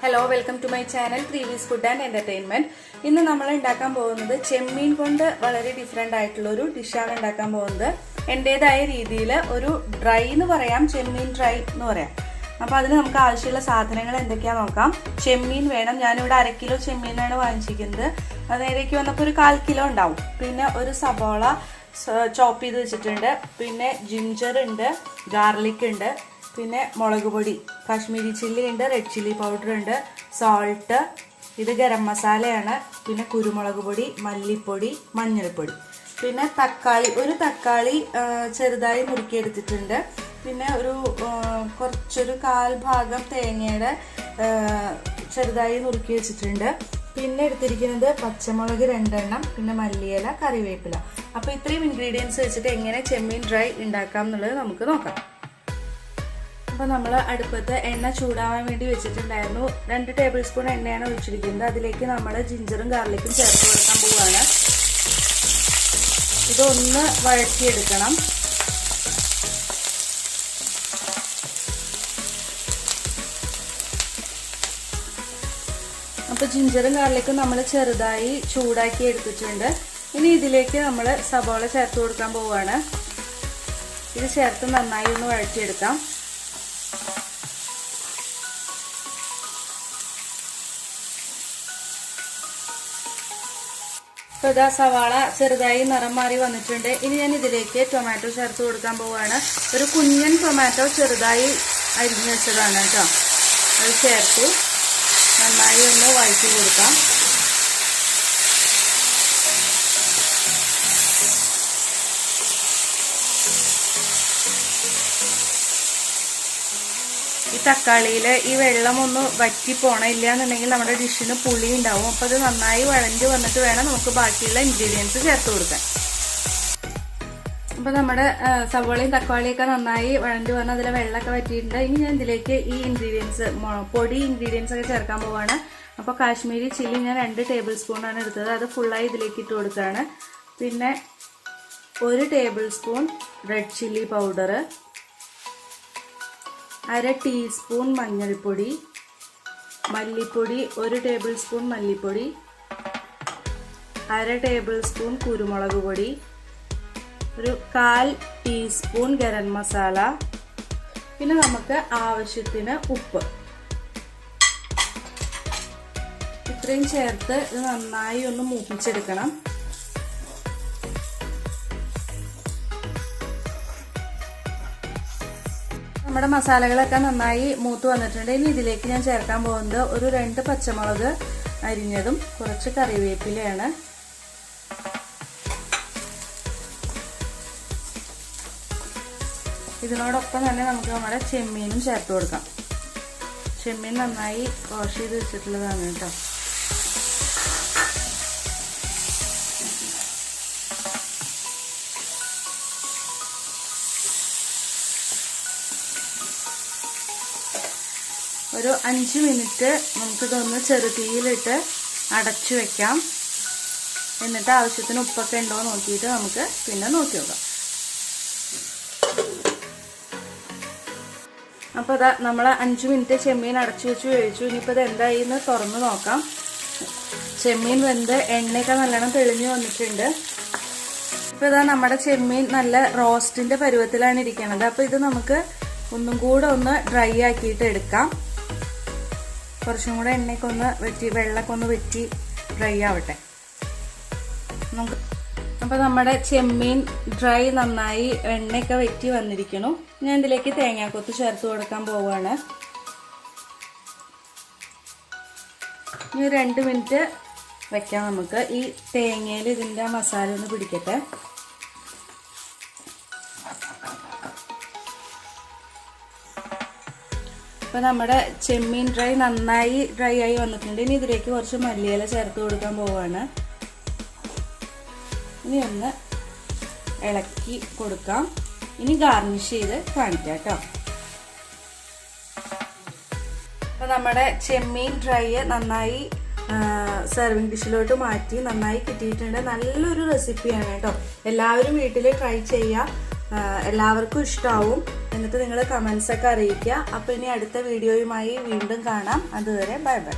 Hello welcome to my channel previous food and entertainment ഇന്ന് നമ്മൾ ഉണ്ടാക്കാൻ പോകുന്നത് ചെമ്മീൻ കൊണ്ട് വളരെ ഡിഫറെന്റ് ആയിട്ടുള്ള ഒരു ഡിഷാണ് ഉണ്ടാക്കാൻ പോകുന്നത്. എന്റേതായ രീതിയിൽ ഒരു ഡ്രൈ എന്ന് പറയാം ചെമ്മീൻ ഡ്രൈ എന്ന് പറയാം. അപ്പോൾ അതിന് നമുക്ക് ആവശ്യമുള്ള സാധനങ്ങൾ എന്തൊക്കെയാ നോക്കാം. ചെമ്മീൻ വേണം ഞാനിവിടെ അര കിലോ ചെമ്മീനാണ് വാങ്ങിച്ചിരിക്കുന്നത്. അത് നേരേക്ക് വന്നപ്പോൾ ഒരു കാൽ കിലോ ഉണ്ടാവും. പിന്നെ ഒരു സബോള ചോപ്പ് ചെയ്ത് വെച്ചിട്ടുണ്ട്. പിന്നെ ജിഞ്ചർ ഉണ്ട് ഗാർലിക് ഉണ്ട്. പിന്നെ മുളക് പൊടി കാശ്മീരി ചില്ലി ഉണ്ട് റെഡ് ചില്ലി പൗഡർ ഉണ്ട് സോൾട്ട് ഇത് ഗരം മസാലയാണ് പിന്നെ കുരുമുളക് പൊടി മല്ലിപ്പൊടി മഞ്ഞൾപ്പൊടി. പിന്നെ തക്കാളി ഒരു തക്കാളി ചെറുതായി മുറുക്കിയെടുത്തിട്ടുണ്ട്. പിന്നെ ഒരു കുറച്ചൊരു കാൽ ഭാഗം തേങ്ങയുടെ ചെറുതായി നുറുക്കി വെച്ചിട്ടുണ്ട്. പിന്നെ എടുത്തിരിക്കുന്നത് പച്ചമുളക് രണ്ടെണ്ണം പിന്നെ മല്ലിയില കറിവേപ്പില. അപ്പോൾ ഇത്രയും ഇൻഗ്രീഡിയൻസ് വെച്ചിട്ട് എങ്ങനെ ചെമ്മീൻ ഡ്രൈ ഉണ്ടാക്കാം എന്നുള്ളത് നമുക്ക് നോക്കാം. അപ്പോൾ നമ്മൾ അടുപ്പത്ത് എണ്ണ ചൂടാവാൻ വേണ്ടി വെച്ചിട്ടുണ്ടായിരുന്നു. രണ്ട് ടേബിൾ സ്പൂൺ എണ്ണയാണ് ഒഴിച്ചിരിക്കുന്നത്. അതിലേക്ക് നമ്മൾ ജിഞ്ചറും ഗാർലിക്കും ചേർത്ത് കൊടുക്കാൻ പോവുകയാണ് ഇതൊന്ന് വഴറ്റിയെടുക്കണം. അപ്പോൾ ജിഞ്ചറും ഗാർലിക്കും നമ്മൾ ചെറുതായി ചൂടാക്കി എടുത്തിട്ടുണ്ട്. ഇനി ഇതിലേക്ക് നമ്മൾ സബോള ചേർത്ത് കൊടുക്കാൻ പോവുകയാണ് ഇത് ചേർത്ത് നന്നായി ഒന്ന് വഴറ്റിയെടുക്കാം. അപ്പോൾ ഇതാ സവാള ചെറുതായി നിറം മാറി വന്നിട്ടുണ്ട്. ഇനി ഞാൻ ഇതിലേക്ക് ടൊമാറ്റോ ചേർത്ത് കൊടുക്കാൻ പോവുകയാണ് ഒരു കുഞ്ഞൻ ടൊമാറ്റോ ചെറുതായി അരിഞ്ഞു വെച്ചതാണ് കേട്ടോ. അത് ചേർത്ത് നന്നായി ഒന്ന് വഴറ്റി കൊടുക്കാം. തക്കാളിയിൽ ഈ വെള്ളം ഒന്ന് വറ്റി പോണില്ല എന്നുണ്ടെങ്കിൽ നമ്മുടെ ഡിഷിന് പുളി ഉണ്ടാവും അപ്പോൾ അത് നന്നായി വഴഞ്ഞ് വന്നിട്ട് വേണം നമുക്ക് ബാക്കിയുള്ള ഇൻഗ്രീഡിയൻസ് ചേർത്ത് കൊടുക്കാൻ. അപ്പോൾ നമ്മുടെ സവോളയും തക്കാളിയൊക്കെ നന്നായി വഴഞ്ഞ് വന്ന് അതിലെ വെള്ളമൊക്കെ വറ്റിയിട്ടുണ്ട്. ഇനി ഞാൻ ഇതിലേക്ക് ഈ ഇൻഗ്രീഡിയൻസ് പൊടി ഇൻഗ്രീഡിയൻസ് ഒക്കെ ചേർക്കാൻ പോവാണ്. അപ്പോൾ കാശ്മീരി ചില്ലി ഞാൻ രണ്ട് ടേബിൾ സ്പൂണാണ് എടുത്തത്. അത് ഫുള്ളായി ഇതിലേക്ക് ഇട്ട് കൊടുക്കുകയാണ് പിന്നെ ഒരു tablespoon red chilli powder അര ടീസ്പൂൺ മഞ്ഞൾപ്പൊടി മല്ലിപ്പൊടി ഒരു ടേബിൾ സ്പൂൺ മല്ലിപ്പൊടി അര ടേബിൾ സ്പൂൺ കുരുമുളക് പൊടി ഒരു കാൽ ടീസ്പൂൺ ഗരം മസാല പിന്നെ നമുക്ക് ആവശ്യത്തിന് ഉപ്പ്. ഇത്രയും ചേർത്ത് ഇത് നന്നായി ഒന്ന് മൂപ്പിച്ചെടുക്കണം. നമ്മുടെ മസാലകളൊക്കെ നന്നായി മൂത്ത് വന്നിട്ടുണ്ട്. ഇനി ഇതിലേക്ക് ഞാൻ ചേർക്കാൻ പോകുന്നത് ഒരു രണ്ട് പച്ചമുളക് അരിഞ്ഞതും കുറച്ച് കറിവേപ്പിലയാണ്. ഇതിനോടൊപ്പം തന്നെ നമുക്ക് നമ്മുടെ ചെമ്മീനും ചേർത്ത് കൊടുക്കാം. ചെമ്മീൻ നന്നായി വാഷ് ചെയ്ത് വെച്ചിട്ടുള്ളതാണ് കേട്ടോ. ഒരു അഞ്ച് മിനിറ്റ് നമുക്കിതൊന്ന് ചെറുതീയിലിട്ട് അടച്ചു വെക്കാം. എന്നിട്ട് ആവശ്യത്തിന് ഉപ്പൊക്കെ ഉണ്ടോ നോക്കിയിട്ട് നമുക്ക് പിന്നെ നോക്കി നോക്കാം. അപ്പോൾ അതാ നമ്മൾ അഞ്ച് മിനിറ്റ് ചെമ്മീൻ അടച്ചു വെച്ച് വേവിച്ചു. ഇനിയിപ്പോൾ ഇത് എന്തായി എന്ന് തുറന്നു നോക്കാം. ചെമ്മീൻ വെന്ത് എണ്ണയൊക്കെ നല്ലോണം തെളിഞ്ഞു വന്നിട്ടുണ്ട്. ഇപ്പോൾ ഇതാ നമ്മുടെ ചെമ്മീൻ നല്ല റോസ്റ്റിന്റെ പരുവത്തിലാണ് ഇരിക്കുന്നത് അപ്പോൾ ഇത് നമുക്ക് ഒന്നും കൂടെ ഒന്ന് ഡ്രൈ ആക്കിയിട്ട് എടുക്കാം. കുറച്ചും കൂടെ എണ്ണയൊക്കെ ഒന്ന് വെറ്റി വെള്ളമൊക്കെ ഒന്ന് വെറ്റി ഡ്രൈ ആവട്ടെ. നമുക്ക് അപ്പോൾ നമ്മുടെ ചെമ്മീൻ ഡ്രൈ നന്നായി എണ്ണയൊക്കെ വെറ്റി വന്നിരിക്കുന്നു. ഞാൻ ഇതിലേക്ക് തേങ്ങാക്കൊത്ത് ചേർത്ത് കൊടുക്കാൻ പോവുകയാണ് ഇനി രണ്ട് മിനിറ്റ് വെക്കാം നമുക്ക്. ഈ തേങ്ങയിൽ ഇതിന്റെ മസാല ഒന്ന് പിടിക്കട്ടെ. അപ്പോൾ നമ്മുടെ ചെമ്മീൻ ഡ്രൈ നന്നായി ഡ്രൈ ആയി വന്നിട്ടുണ്ട്. ഇനി ഇതിലേക്ക് കുറച്ച് മല്ലിയില ചേർത്ത് കൊടുക്കാൻ പോവാണ്. ഇനി ഒന്ന് ഇളക്കി കൊടുക്കാം. ഇനി ഗാർണിഷ് ചെയ്ത് കാണിക്കാം കേട്ടോ. അപ്പോൾ നമ്മുടെ ചെമ്മീൻ ഡ്രൈ നന്നായി സെർവിങ് ഡിഷിലോട്ട് മാറ്റി നന്നായി കിട്ടിയിട്ടുണ്ട്. നല്ലൊരു റെസിപ്പിയാണ് കേട്ടോ. എല്ലാവരും വീട്ടിൽ ട്രൈ ചെയ്യുക എല്ലാവർക്കും ഇഷ്ടമാവും എന്നിട്ട് നിങ്ങൾ കമൻസ് ഒക്കെ അറിയിക്കുക. അപ്പോൾ ഇനി അടുത്ത വീഡിയോയുമായി വീണ്ടും കാണാം. അതുവരെ ബൈ ബൈ.